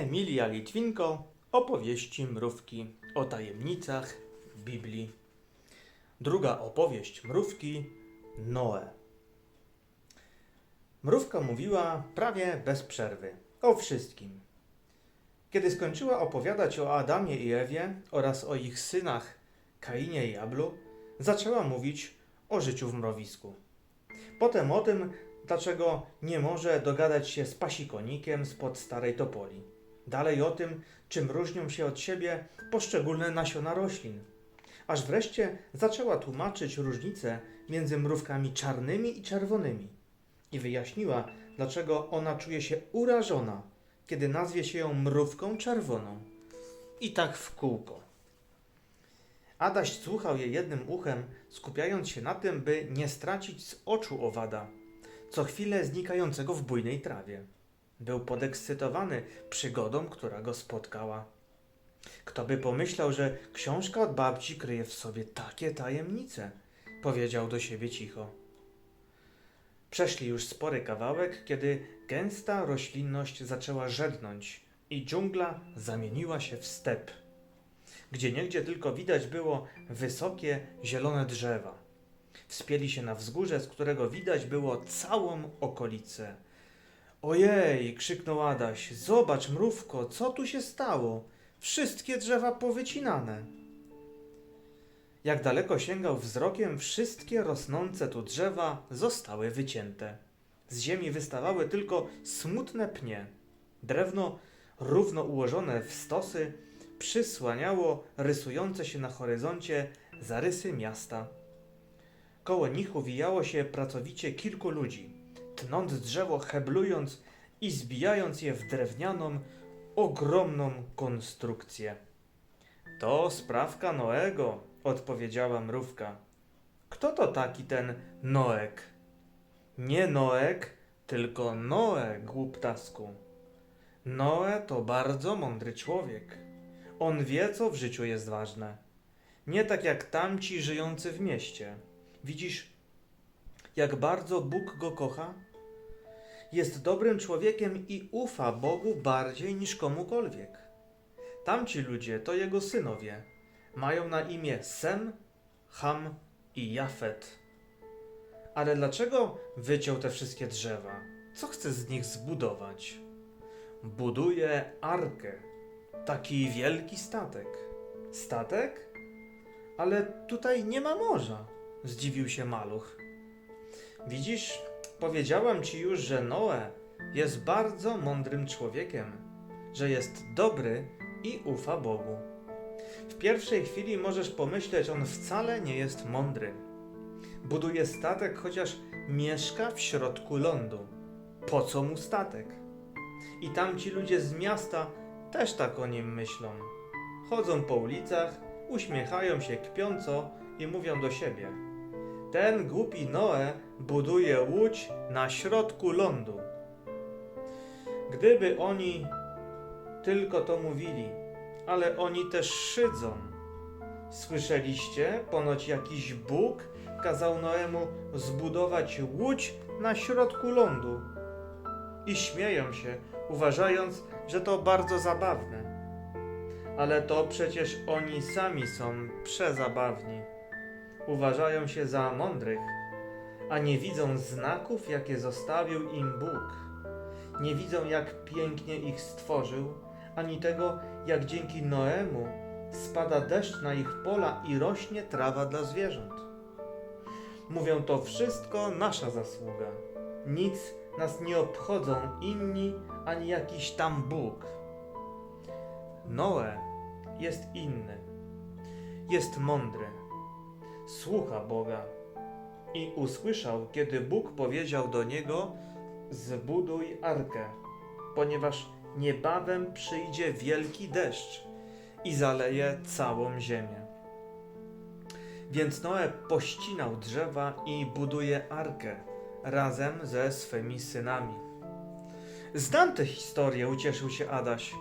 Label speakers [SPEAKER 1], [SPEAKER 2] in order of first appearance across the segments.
[SPEAKER 1] Emilia Litwinko opowieści mrówki o tajemnicach Biblii. Druga opowieść mrówki Noe. Mrówka mówiła prawie bez przerwy o wszystkim. Kiedy skończyła opowiadać o Adamie i Ewie oraz o ich synach Kainie i Ablu, zaczęła mówić o życiu w mrowisku. Potem o tym, dlaczego nie może dogadać się z pasikonikiem spod starej topoli. Dalej o tym, czym różnią się od siebie poszczególne nasiona roślin. Aż wreszcie zaczęła tłumaczyć różnice między mrówkami czarnymi i czerwonymi. I wyjaśniła, dlaczego ona czuje się urażona, kiedy nazwie się ją mrówką czerwoną. I tak w kółko. Adaś słuchał jej jednym uchem, skupiając się na tym, by nie stracić z oczu owada, co chwilę znikającego w bujnej trawie. Był podekscytowany przygodą, która go spotkała. Kto by pomyślał, że książka od babci kryje w sobie takie tajemnice, powiedział do siebie cicho. Przeszli już spory kawałek, kiedy gęsta roślinność zaczęła żednąć i dżungla zamieniła się w step. Gdzie niegdzie tylko widać było wysokie, zielone drzewa. Wspięli się na wzgórze, z którego widać było całą okolicę. Ojej, krzyknął Adaś, zobacz, mrówko, co tu się stało? Wszystkie drzewa powycinane. Jak daleko sięgał wzrokiem, wszystkie rosnące tu drzewa zostały wycięte. Z ziemi wystawały tylko smutne pnie. Drewno, równo ułożone w stosy, przysłaniało rysujące się na horyzoncie zarysy miasta. Koło nich uwijało się pracowicie kilku ludzi, tnąc drzewo, heblując i zbijając je w drewnianą, ogromną konstrukcję. To sprawka Noego, odpowiedziała mrówka. Kto to taki ten Noek? Nie Noek, tylko Noe, głuptasku. Noe to bardzo mądry człowiek. On wie, co w życiu jest ważne. Nie tak jak tamci żyjący w mieście. Widzisz, jak bardzo Bóg go kocha? Jest dobrym człowiekiem i ufa Bogu bardziej niż komukolwiek. Tamci ludzie to jego synowie. Mają na imię Sem, Ham i Jafet. Ale dlaczego wyciął te wszystkie drzewa? Co chce z nich zbudować? Buduje arkę. Taki wielki statek. Statek? Ale tutaj nie ma morza, zdziwił się maluch. Widzisz, powiedziałam ci już, że Noe jest bardzo mądrym człowiekiem, że jest dobry i ufa Bogu. W pierwszej chwili możesz pomyśleć, on wcale nie jest mądry. Buduje statek, chociaż mieszka w środku lądu. Po co mu statek? I tamci ludzie z miasta też tak o nim myślą. Chodzą po ulicach, uśmiechają się kpiąco i mówią do siebie. Ten głupi Noe buduje łódź na środku lądu. Gdyby oni tylko to mówili, ale oni też szydzą. Słyszeliście? Ponoć jakiś Bóg kazał Noemu zbudować łódź na środku lądu. I śmieją się, uważając, że to bardzo zabawne. Ale to przecież oni sami są przezabawni. Uważają się za mądrych, a nie widzą znaków, jakie zostawił im Bóg. Nie widzą, jak pięknie ich stworzył, ani tego, jak dzięki Noemu spada deszcz na ich pola i rośnie trawa dla zwierząt. Mówią to wszystko nasza zasługa. Nic nas nie obchodzą inni ani jakiś tam Bóg. Noe jest inny. Jest mądry. Słucha Boga. I usłyszał, kiedy Bóg powiedział do niego: Zbuduj arkę, ponieważ niebawem przyjdzie wielki deszcz i zaleje całą ziemię. Więc Noe pościnał drzewa i buduje arkę razem ze swymi synami. Znam tę historię, ucieszył się Adaś.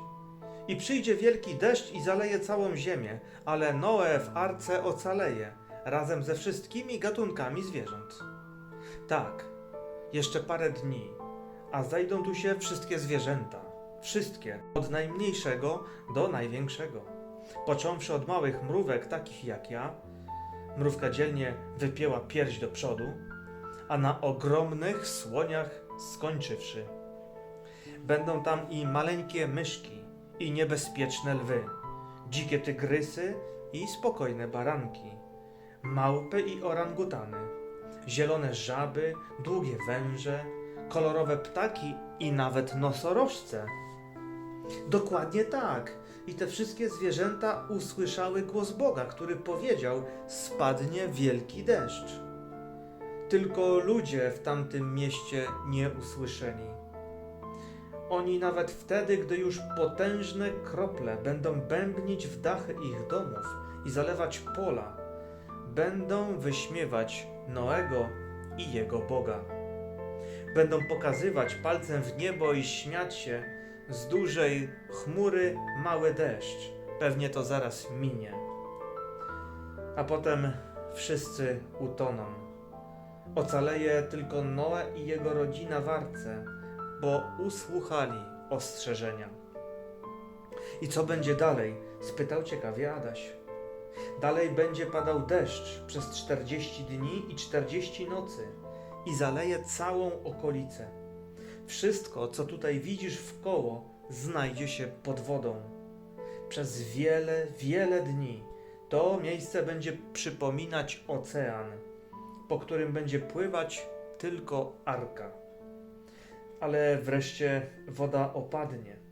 [SPEAKER 1] I przyjdzie wielki deszcz i zaleje całą ziemię, ale Noe w arce ocaleje razem ze wszystkimi gatunkami zwierząt. Tak, jeszcze parę dni, a zajdą tu się wszystkie zwierzęta. Wszystkie, od najmniejszego do największego. Począwszy od małych mrówek, takich jak ja, mrówka dzielnie wypięła pierś do przodu, a na ogromnych słoniach skończywszy. Będą tam i maleńkie myszki, i niebezpieczne lwy, dzikie tygrysy i spokojne baranki, małpy i orangutany, zielone żaby, długie węże, kolorowe ptaki i nawet nosorożce. Dokładnie tak. I te wszystkie zwierzęta usłyszały głos Boga, który powiedział: Spadnie wielki deszcz. Tylko ludzie w tamtym mieście nie usłyszeli. Oni nawet wtedy, gdy już potężne krople będą bębnić w dachy ich domów i zalewać pola, będą wyśmiewać Noego i jego Boga. Będą pokazywać palcem w niebo i śmiać się z dużej chmury mały deszcz. Pewnie to zaraz minie. A potem wszyscy utoną. Ocaleje tylko Noe i jego rodzina w arce, bo usłuchali ostrzeżenia. I co będzie dalej? spytał ciekawie Adaś. Dalej będzie padał deszcz przez 40 dni i 40 nocy i zaleje całą okolicę. Wszystko, co tutaj widzisz w koło, znajdzie się pod wodą. Przez wiele, wiele dni to miejsce będzie przypominać ocean, po którym będzie pływać tylko arka. Ale wreszcie woda opadnie.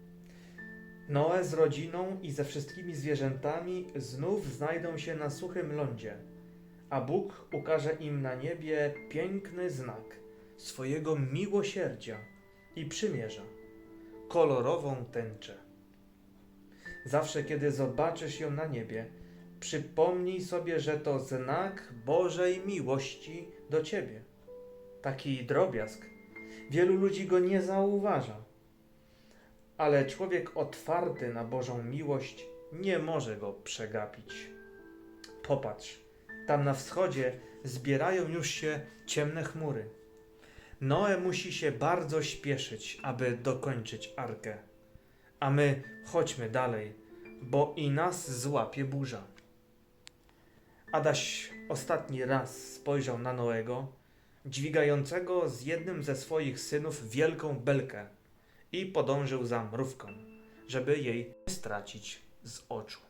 [SPEAKER 1] Noe z rodziną i ze wszystkimi zwierzętami znów znajdą się na suchym lądzie, a Bóg ukaże im na niebie piękny znak swojego miłosierdzia i przymierza kolorową tęczę. Zawsze, kiedy zobaczysz ją na niebie, przypomnij sobie, że to znak Bożej miłości do ciebie. Taki drobiazg. Wielu ludzi go nie zauważa. Ale człowiek otwarty na Bożą miłość nie może go przegapić. Popatrz, tam na wschodzie zbierają już się ciemne chmury. Noe musi się bardzo śpieszyć, aby dokończyć arkę. A my chodźmy dalej, bo i nas złapie burza. Adaś ostatni raz spojrzał na Noego, dźwigającego z jednym ze swoich synów wielką belkę i podążył za mrówką, żeby jej stracić z oczu.